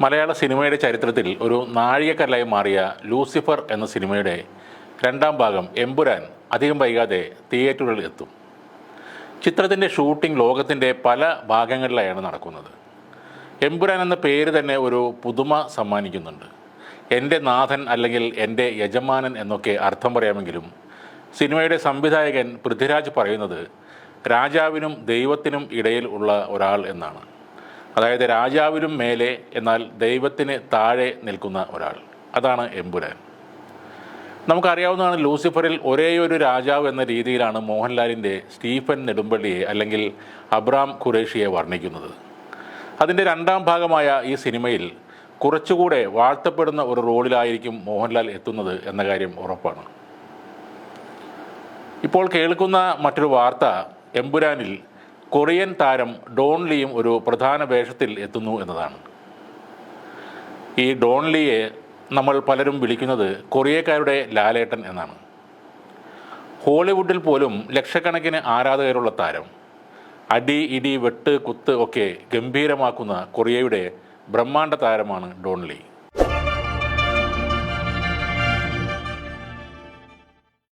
മലയാള സിനിമയുടെ ചരിത്രത്തിൽ ഒരു നാഴികക്കല്ലായി മാറിയ ലൂസിഫർ എന്ന സിനിമയുടെ രണ്ടാം ഭാഗം എമ്പുരാൻ അധികം വൈകാതെ തിയേറ്ററുകളിൽ എത്തും. ചിത്രത്തിന്റെ ഷൂട്ടിംഗ് ലോകത്തിന്റെ പല ഭാഗങ്ങളിലായാണ് നടക്കുന്നത്. എമ്പുരാൻ എന്ന പേര് തന്നെ ഒരു പുതുമ സമ്മാനിക്കുന്നുണ്ട്. എന്റെ നാഥൻ അല്ലെങ്കിൽ എന്റെ യജമാനൻ എന്നൊക്കെ അർത്ഥം പറയാമെങ്കിലും സിനിമയുടെ സംവിധായകൻ പൃഥ്വിരാജ് പറയുന്നത് രാജാവിനും ദൈവത്തിനും ഇടയിൽ ഉള്ള ഒരാൾ എന്നാണ്. അതായത് രാജാവിനും മേലെ എന്നാൽ ദൈവത്തിന് താഴെ നിൽക്കുന്ന ഒരാൾ. അതാണ് എമ്പുരാൻ. നമുക്കറിയാവുന്നതാണ് ലൂസിഫറിൽ ഒരേയൊരു രാജാവ് എന്ന രീതിയിലാണ് മോഹൻലാലിന്റെ സ്റ്റീഫൻ നെടുമ്പള്ളിയെ അല്ലെങ്കിൽ അബ്രാം ഖുറേഷിയെ വർണിക്കുന്നത്. അതിന്റെ രണ്ടാം ഭാഗമായ ഈ സിനിമയിൽ കുറച്ചുകൂടെ വാഴ്ത്തപ്പെടുന്ന ഒരു റോളിലായിരിക്കും മോഹൻലാൽ എത്തുന്നത് എന്ന കാര്യം ഉറപ്പാണ്. ഇപ്പോൾ കേൾക്കുന്ന മറ്റൊരു വാർത്ത എമ്പുരാനിൽ കൊറിയൻ താരം ഡോൺ ലീയും ഒരു പ്രധാന വേഷത്തിൽ എത്തുന്നു എന്നതാണ്. ഈ ഡോൺ നമ്മൾ പലരും വിളിക്കുന്നത് കൊറിയക്കാരുടെ ലാലേട്ടൻ എന്നാണ്. ഹോളിവുഡിൽ പോലും ലക്ഷക്കണക്കിന് ആരാധകരുള്ള താരം അടി ഇടി വെട്ട് കുത്ത് ഒക്കെ ഗംഭീരമാക്കുന്ന കൊറിയയുടെ ബ്രഹ്മാണ്ഡ താരമാണ് ഡോൺ ലീ.